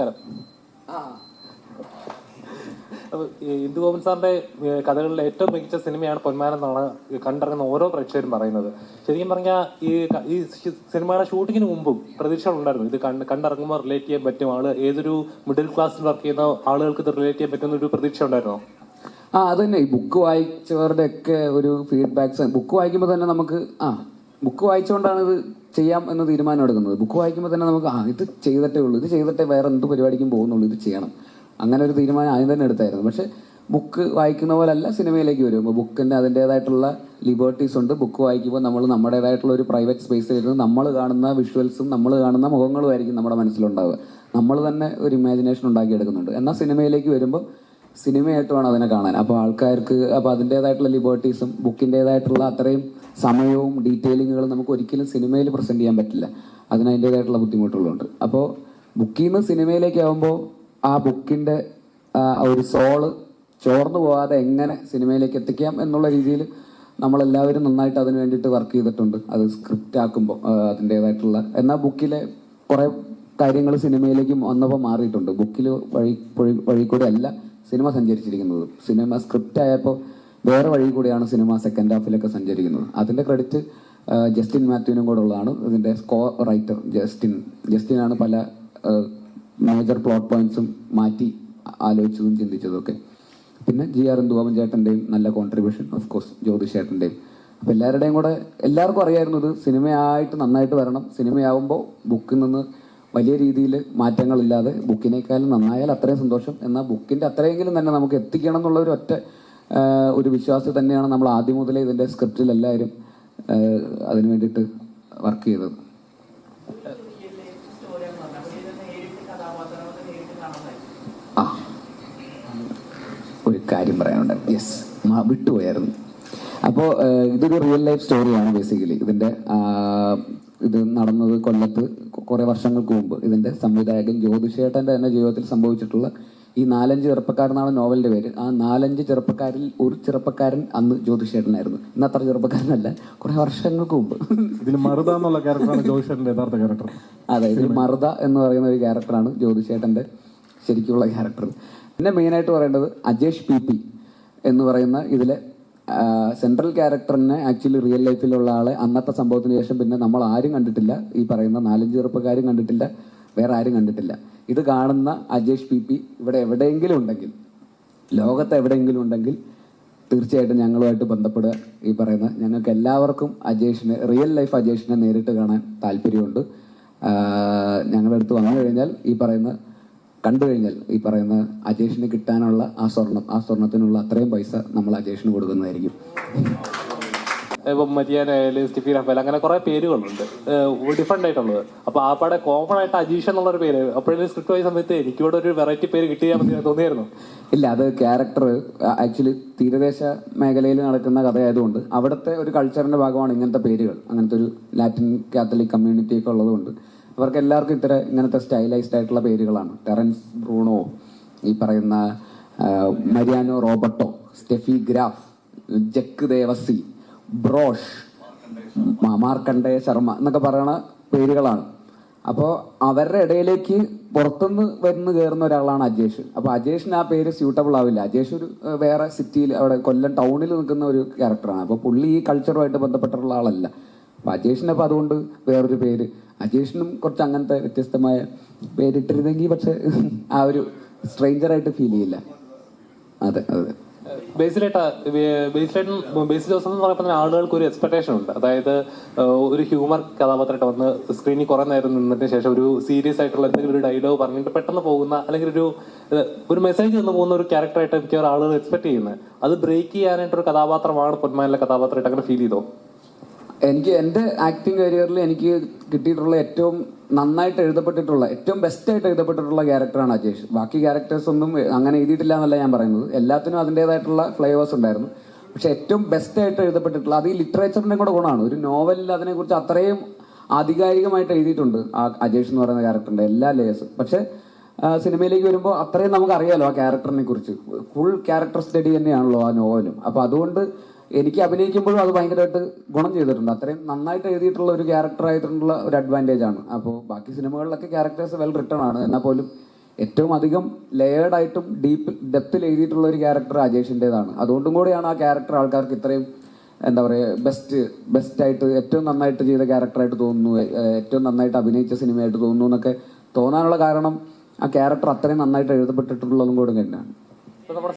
നമസ്കാരം. ഇന്ദുഗോപൻ സാറിന്റെ കഥകളിലെ ഏറ്റവും മികച്ച സിനിമയാണ് പൊന്മാനം എന്നാണ് കണ്ടിറങ്ങുന്ന ഓരോ പ്രേക്ഷകരും പറയുന്നത്. ശരിക്കും പറഞ്ഞാൽ ഈ ഈ സിനിമയുടെ ഷൂട്ടിങ്ങിന് മുമ്പും പ്രതീക്ഷകളുണ്ടായിരുന്നു ഇത് കണ്ട് കണ്ടിറങ്ങുമ്പോൾ റിലേറ്റ് ചെയ്യാൻ പറ്റും. ആൾ ഏതൊരു മിഡിൽ ക്ലാസ്സിൽ വർക്ക് ചെയ്യുന്ന ആളുകൾക്ക് ഇത് റിലേറ്റ് ചെയ്യാൻ പറ്റുന്ന ഒരു പ്രതീക്ഷ ഉണ്ടായിരുന്നോ? ആ അത് തന്നെ. ഈ ബുക്ക് വായിച്ചവരുടെ ഒക്കെ ഒരു ഫീഡ്ബാക്ക്സ് ബുക്ക് വായിക്കുമ്പോൾ തന്നെ നമുക്ക് ആ ബുക്ക് വായിച്ചുകൊണ്ടാണ് ഇത് ചെയ്യാം എന്ന് തീരുമാനം എടുക്കുന്നത്. ബുക്ക് വായിക്കുമ്പോൾ തന്നെ നമുക്ക് ആ ഇത് ചെയ്തിട്ടേ ഉള്ളൂ ഇത് ചെയ്തിട്ടേ വേറെ എന്ത് പരിപാടിക്കും പോകുന്നുള്ളൂ ഇത് ചെയ്യണം. അങ്ങനെ ഒരു തീരുമാനം ആദ്യം തന്നെ എടുത്തായിരുന്നു. പക്ഷേ ബുക്ക് വായിക്കുന്ന പോലല്ല സിനിമയിലേക്ക് വരുമ്പോൾ ബുക്കിന്റെ അതിന്റേതായിട്ടുള്ള ലിബർട്ടീസ് ഉണ്ട്. ബുക്ക് വായിക്കുമ്പോൾ നമ്മൾ നമ്മുടേതായിട്ടുള്ള ഒരു പ്രൈവറ്റ് സ്പേസിൽ ഇരുന്ന് നമ്മൾ കാണുന്ന വിഷ്വൽസും നമ്മൾ കാണുന്ന മുഖങ്ങളും ആയിരിക്കും നമ്മുടെ മനസ്സിലുണ്ടാവുക. നമ്മൾ തന്നെ ഒരു ഇമാജിനേഷൻ ഉണ്ടാക്കിയെടുക്കുന്നുണ്ട്. എന്നാൽ സിനിമയിലേക്ക് വരുമ്പോൾ സിനിമയായിട്ട് വേണം അതിനെ കാണാൻ. അപ്പോൾ ആൾക്കാർക്ക് അപ്പോൾ അതിന്റേതായിട്ടുള്ള ലിബേർട്ടീസും ബുക്കിന്റേതായിട്ടുള്ള അത്രയും സമയവും ഡീറ്റെയിലിങ്ങുകളും നമുക്ക് ഒരിക്കലും സിനിമയിൽ പ്രസന്റ് ചെയ്യാൻ പറ്റില്ല. അതിന് അതിന്റേതായിട്ടുള്ള ബുദ്ധിമുട്ടുകളുണ്ട്. അപ്പോൾ ബുക്കിൽ നിന്ന് സിനിമയിലേക്ക് ആകുമ്പോൾ ആ ബുക്കിന്റെ ഒരു സോൾ ചോർന്നു പോകാതെ എങ്ങനെ സിനിമയിലേക്ക് എത്തിക്കാം എന്നുള്ള രീതിയിൽ നമ്മളെല്ലാവരും നന്നായിട്ട് അതിന് വേണ്ടിയിട്ട് വർക്ക് ചെയ്തിട്ടുണ്ട്. അത് സ്ക്രിപ്റ്റ് ആക്കുമ്പോൾ അതിന്റേതായിട്ടുള്ള. എന്നാൽ ബുക്കിലെ കുറേ കാര്യങ്ങൾ സിനിമയിലേക്കും വന്നപ്പോൾ മാറിയിട്ടുണ്ട്. ബുക്കിൽ വഴി വഴി കൂടെ അല്ല സിനിമ സഞ്ചരിച്ചിരിക്കുന്നത്. സിനിമ സ്ക്രിപ്റ്റ് ആയപ്പോൾ വേറെ വഴി കൂടിയാണ് സിനിമ സെക്കൻഡ് ഹാഫിലൊക്കെ സഞ്ചരിക്കുന്നത്. അതിന്റെ ക്രെഡിറ്റ് ജസ്റ്റിൻ മാത്യുവിനും കൂടെ ഉള്ളതാണ്. ഇതിന്റെ സ്കോ റൈറ്റർ ജസ്റ്റിൻ. ജസ്റ്റിനാണ് പല മേജർ പ്ലോട്ട് പോയിന്റ്സും മാറ്റി ആലോചിച്ചതും ചിന്തിച്ചതും ഒക്കെ പിന്നെ ജി ആർ എന്തുവാമൻ ചേട്ടന്റെയും നല്ല കോൺട്രിബ്യൂഷൻ ഓഫ് കോഴ്സ് ജ്യോതിഷ് ചേട്ടന്റെയും അപ്പോൾ എല്ലാവരുടെയും കൂടെ എല്ലാവർക്കും അറിയായിരുന്നു ഇത് സിനിമയായിട്ട് നന്നായിട്ട് വരണം. സിനിമയാവുമ്പോൾ ബുക്കിൽ നിന്ന് വലിയ രീതിയിൽ മാറ്റങ്ങളില്ലാതെ ബുക്കിനേക്കാളും നന്നായാൽ അത്രയും സന്തോഷം. എന്നാൽ ബുക്കിന്റെ അത്രയെങ്കിലും തന്നെ നമുക്ക് എത്തിക്കണം എന്നുള്ള ഒരു ഒറ്റ ഒരു വിശ്വാസം തന്നെയാണ് നമ്മൾ ആദ്യം മുതലേ ഇതിന്റെ സ്ക്രിപ്റ്റിൽ എല്ലാവരും അതിന് വേണ്ടിയിട്ട് വർക്ക് ചെയ്തത്. ആ ഒരു കാര്യം പറയാനുണ്ട്. യെസ് വിട്ടുപോയായിരുന്നു. അപ്പോൾ ഇതൊരു റിയൽ ലൈഫ് സ്റ്റോറിയാണ് ബേസിക്കലി. ഇതിന്റെ ഇത് നടന്നത് കൊല്ലത്ത് കുറേ വർഷങ്ങൾക്ക് മുമ്പ് ഇതിന്റെ സംവിധായകൻ ജ്യോതിഷേട്ടന്റെ തന്നെ ജീവിതത്തിൽ സംഭവിച്ചിട്ടുള്ള ഈ നാലഞ്ച് ചെറുപ്പക്കാരെന്നാണ് നോവലിന്റെ പേര്. ആ നാലഞ്ച് ചെറുപ്പക്കാരിൽ ഒരു ചെറുപ്പക്കാരൻ അന്ന് ജ്യോതിഷേട്ടനായിരുന്നു. ഇന്ന് അത്ര ചെറുപ്പക്കാരനല്ല കുറെ വർഷങ്ങൾക്ക് മുമ്പ്. ഇതിൽ മറുത എന്നുള്ള ക്യാരക്ടറാണ് ജ്യോതിഷേട്ടന്റെ യഥാർത്ഥ ക്യാരക്ടർ. അതെ ഇതിൽ മറുത എന്ന് പറയുന്ന ഒരു ക്യാരക്ടറാണ് ജ്യോതിഷേട്ടന്റെ ശരിക്കുള്ള ക്യാരക്ടർ. പിന്നെ മെയിനായിട്ട് പറയേണ്ടത് അജേഷ് പി പി എന്ന് പറയുന്ന ഇതിലെ സെൻട്രൽ ക്യാരക്ടറിനെ ആക്ച്വലി റിയൽ ലൈഫിലുള്ള ആളെ അന്നത്തെ സംഭവത്തിന് ശേഷം പിന്നെ നമ്മൾ ആരും കണ്ടിട്ടില്ല. ഈ പറയുന്ന നാലഞ്ച് ചെറുപ്പക്കാരും കണ്ടിട്ടില്ല. വേറെ ആരും കണ്ടിട്ടില്ല. ഇത് കാണുന്ന അജേഷ് പി പി ഇവിടെ എവിടെയെങ്കിലും ഉണ്ടെങ്കിൽ ലോകത്ത് എവിടെയെങ്കിലും ഉണ്ടെങ്കിൽ തീർച്ചയായിട്ടും ഞങ്ങളുമായിട്ട് ബന്ധപ്പെടുക. ഈ പറയുന്ന ഞങ്ങൾക്ക് എല്ലാവർക്കും അജേഷിനെ റിയൽ ലൈഫ് അജേഷിനെ നേരിട്ട് കാണാൻ താല്പര്യമുണ്ട്. ഞങ്ങളുടെ അടുത്ത് വന്നു കഴിഞ്ഞാൽ ഈ പറയുന്ന കണ്ടു കഴിഞ്ഞാൽ ഈ പറയുന്ന അജേഷിന് കിട്ടാനുള്ള ആ സ്വർണം ആ സ്വർണത്തിനുള്ള അത്രയും പൈസ നമ്മൾ അജേഷിന് കൊടുക്കുന്നതായിരിക്കും. ഇപ്പൊ മരിയാനായാലും സ്റ്റീഫി റഫേൽ അങ്ങനെ കുറെ പേരുകളുണ്ട്. ഡിഫറെന്റ് ആയിട്ടുള്ളത്. അപ്പൊ ആ പാടെ കോമൺ ആയിട്ട് അജീഷ് എന്നുള്ള ഒരു പേര്. അപ്പോഴേ സ്ക്രിപ്റ്റ് പോയ സമയത്ത് എനിക്കിവിടെ ഒരു വെറൈറ്റി പേര് കിട്ടിയാൽ മതി തോന്നിയായിരുന്നു. ഇല്ല അത് ക്യാരക്ടർ ആക്ച്വലി തീരദേശ മേഖലയിൽ നടക്കുന്ന കഥയായതുകൊണ്ട് അവിടുത്തെ ഒരു കൾച്ചറിന്റെ ഭാഗമാണ് ഇങ്ങനത്തെ പേരുകൾ. അങ്ങനത്തെ ഒരു ലാറ്റിൻ കാത്തലിക് കമ്മ്യൂണിറ്റി ഒക്കെ ഉള്ളതുകൊണ്ട്. അവർക്ക് എല്ലാവർക്കും ഇത്തരം ഇങ്ങനത്തെ സ്റ്റൈലൈസ്ഡ് ആയിട്ടുള്ള പേരുകളാണ്. ടെറൻസ് ബ്രൂണോ ഈ പറയുന്ന Mariano Roberto Steffi Graf Jack Devasi ബ്രോഷ് മാർക്കണ്ഡേ Sharma എന്നൊക്കെ പറയുന്ന പേരുകളാണ്. അപ്പോൾ അവരുടെ ഇടയിലേക്ക് പുറത്തുനിന്ന് വരുന്ന കയറുന്ന ഒരാളാണ് അജേഷ്. അപ്പോൾ അജേഷിന് ആ പേര് സ്യൂട്ടബിൾ ആവില്ല. അജേഷ് ഒരു വേറെ സിറ്റിയിൽ അവിടെ കൊല്ലം ടൗണിൽ നിൽക്കുന്ന ഒരു ക്യാരക്ടറാണ് അപ്പോൾ പുള്ളി ഈ കൾച്ചറുമായിട്ട് ബന്ധപ്പെട്ടിട്ടുള്ള ആളല്ല. അപ്പോൾ അജേഷിനപ്പോൾ അതുകൊണ്ട് വേറൊരു പേര് അജേഷിനും കുറച്ച് അങ്ങനത്തെ വ്യത്യസ്തമായ പേരിട്ടിരുന്നെങ്കിൽ പക്ഷെ ആ ഒരു സ്ട്രേഞ്ചറായിട്ട് ഫീൽ ചെയ്യില്ല. അതെ അതെ. ബേസിലായിട്ട് ബേസിലായിട്ട് ബേസ് ജോസഫ് എന്ന് പറയുമ്പോൾ ആളുകൾക്ക് ഒരു എക്സ്പെക്ടേഷൻ ഉണ്ട്. അതായത് ഒരു ഹ്യൂമർ കഥാപാത്രമായിട്ട് വന്ന് സ്ക്രീനിൽ കുറെ നേരം നിന്നതിന് ശേഷം ഒരു സീരിയസ് ആയിട്ടുള്ള എന്തെങ്കിലും ഒരു ഡയലോഗ് പറഞ്ഞിട്ട് പെട്ടെന്ന് പോകുന്ന അല്ലെങ്കിൽ ഒരു ഒരു മെസ്സേജ് തന്നു പോകുന്ന ഒരു ക്യാരക്ടറായിട്ട് മിക്കവാറും ആളുകൾ എക്സ്പെക്ട് ചെയ്യുന്നത്. അത് ബ്രേക്ക് ചെയ്യാനായിട്ടൊരു കഥാപാത്രമാണ് പൊന്മാനിലെ കഥാപാത്രമായിട്ട് അങ്ങനെ ഫീൽ ചെയ്തോ? എനിക്ക് എന്റെ ആക്ടിങ് കരിയറിൽ എനിക്ക് കിട്ടിയിട്ടുള്ള ഏറ്റവും നന്നായിട്ട് എഴുതപ്പെട്ടിട്ടുള്ള ഏറ്റവും ബെസ്റ്റ് ആയിട്ട് എഴുതപ്പെട്ടിട്ടുള്ള ക്യാരക്ടറാണ് അജേഷ്. ബാക്കി ക്യാരക്ടേഴ്സ് ഒന്നും അങ്ങനെ എഴുതിയിട്ടില്ല എന്നല്ല ഞാൻ പറയുന്നത്. എല്ലാത്തിനും അതിന്റെതായിട്ടുള്ള ഫ്ലേവേഴ്സ് ഉണ്ടായിരുന്നു. പക്ഷെ ഏറ്റവും ബെസ്റ്റ് ആയിട്ട് എഴുതപ്പെട്ടിട്ടുള്ള അത് ഈ ലിറ്ററേച്ചറിന്റെ കൂടെ ഗുണമാണ്. ഒരു നോവലിൽ അതിനെക്കുറിച്ച് അത്രയും ആധികാരികമായിട്ട് എഴുതിയിട്ടുണ്ട് ആ അജേഷ് എന്ന് പറയുന്ന ക്യാരക്ടറിന്റെ എല്ലാ ലേയേഴ്സും പക്ഷേ സിനിമയിലേക്ക് വരുമ്പോൾ അത്രയും നമുക്ക് അറിയാലോ ആ ക്യാരക്ടറിനെ കുറിച്ച്. ഫുൾ ക്യാരക്ടർ സ്റ്റഡി തന്നെയാണല്ലോ ആ നോവലും അപ്പോൾ അതുകൊണ്ട് എനിക്ക് അഭിനയിക്കുമ്പോഴും അത് ഭയങ്കരമായിട്ട് ഗുണം ചെയ്തിട്ടുണ്ട്. അത്രയും നന്നായിട്ട് എഴുതിയിട്ടുള്ള ഒരു ക്യാരക്ടർ ആയിട്ടുള്ള ഒരു അഡ്വാന്റേജ് ആണ്. അപ്പോൾ ബാക്കി സിനിമകളിലൊക്കെ ക്യാരക്ടേഴ്സ് വെൽ റിട്ടേൺ ആണ്. എന്നാൽ പോലും ഏറ്റവും അധികം ലെയേർഡായിട്ടും ഡീപ്പ് ഡെപ്തിൽ എഴുതിയിട്ടുള്ള ഒരു ക്യാരക്ടർ അജേഷിന്റെതാണ് അതുകൊണ്ടും കൂടിയാണ് ആ ക്യാരക്ടർ ആൾക്കാർക്ക് ഇത്രയും എന്താ പറയുക ബെസ്റ്റ് ബെസ്റ്റായിട്ട് ഏറ്റവും നന്നായിട്ട് ചെയ്ത ക്യാരക്ടറായിട്ട് തോന്നുന്നു. ഏറ്റവും നന്നായിട്ട് അഭിനയിച്ച സിനിമയായിട്ട് തോന്നുന്നു എന്നൊക്കെ തോന്നാനുള്ള കാരണം ആ ക്യാരക്ടർ അത്രയും നന്നായിട്ട് എഴുതപ്പെട്ടിട്ടുള്ളതും കൂടെ തന്നെയാണ്.